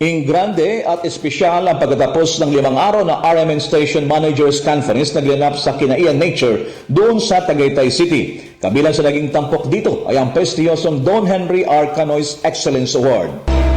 In grande at espesyal ang pagkatapos ng limang araw na RMN Station Managers Conference na ginanap sa Kinaian Nature doon sa Tagaytay City. Kabilang sa naging tampok dito ay ang prestiyosong Don Henry R. Canoy's Excellence Award.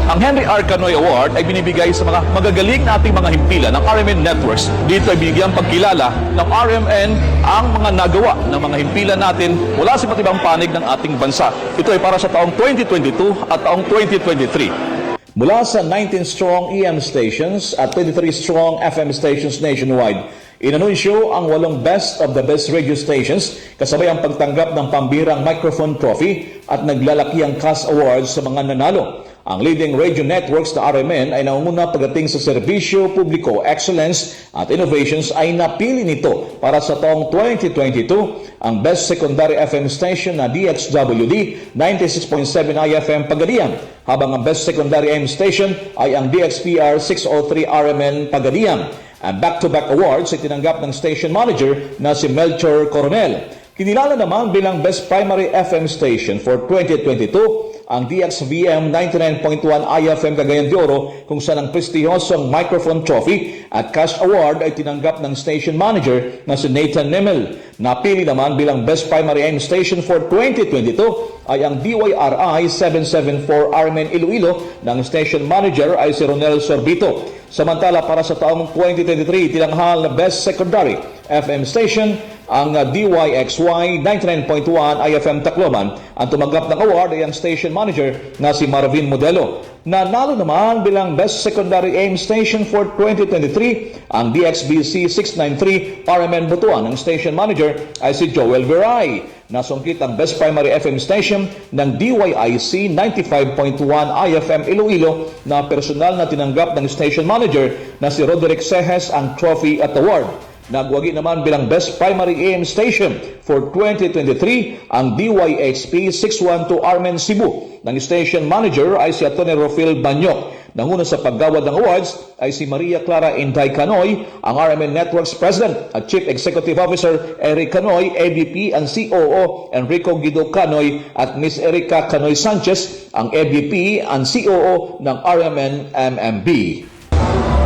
Ang Henry R. Canoy Award ay binibigay sa mga magagaling nating mga himpilan ng RMN Networks. Dito ay binigyan pagkilala ng RMN ang mga nagawa ng mga himpilan natin mula sa iba't ibang panig ng ating bansa. Ito ay para sa taong 2022 at taong 2023. Mula sa 19 strong EM stations at 23 strong FM stations nationwide, inanunsyo ang walong best of the best radio stations kasabay ang pagtanggap ng pambirang microphone trophy at naglalaki ang CAS Awards sa mga nanalo. Ang leading radio networks na RMN ay nangunguna pagdating sa serbisyo publiko, excellence at innovations ay napili nito para sa taong 2022 ang best secondary FM station na DXWD 96.7 IFM Pagadian habang ang best secondary AM station ay ang DXPR 603 RMN Pagadian. Ang back-to-back awards ay tinanggap ng station manager na si Melchor Coronel. Kinilala naman bilang best primary FM station for 2022 ang DXVM 99.1 IFM Cagayan de Oro kung saan ang prestihosong microphone trophy at cash award ay tinanggap ng station manager na si Nathan Nemel. Napili naman bilang best primary AM station for 2022 ay ang DYRI 774 Armen Iloilo ng station manager ay si Ronel Sorbito. Samantala para sa taong 2023, tinanghal na Best Secondary FM Station ang DYXY 99.1 IFM Tacloban. Ang tumanggap ng award ay ang station manager na si Marvin Modelo. Nanalo naman bilang Best Secondary AM Station for 2023 ang DXBC 693 RMN Butuan. Ang station manager ay si Joel Veray. Nasungkit ang Best Primary FM Station ng DYIC 95.1 IFM Iloilo na personal na tinanggap ng station manager na si Roderick Sejes ang trophy at award. Nagwagi naman bilang Best Primary AM Station for 2023 ang DYHP 612 Armen Cebu. Ng station manager ay si Atty. Rofil Banyok. Nanguna sa paggawad ng awards ay si Maria Clara Inday Canoy, ang RMN Networks President at Chief Executive Officer Eric Canoy, AVP and COO Enrico Guido Canoy at Miss Erica Canoy Sanchez, ang AVP and COO ng RMN MMB.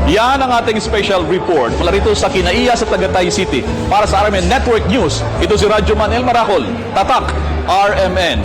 Yan ang ating special report mula rito sa Kinaiya sa Tagaytay City. Para sa RMN Network News, ito si Radyo Manel Maracol, Tatak, RMN.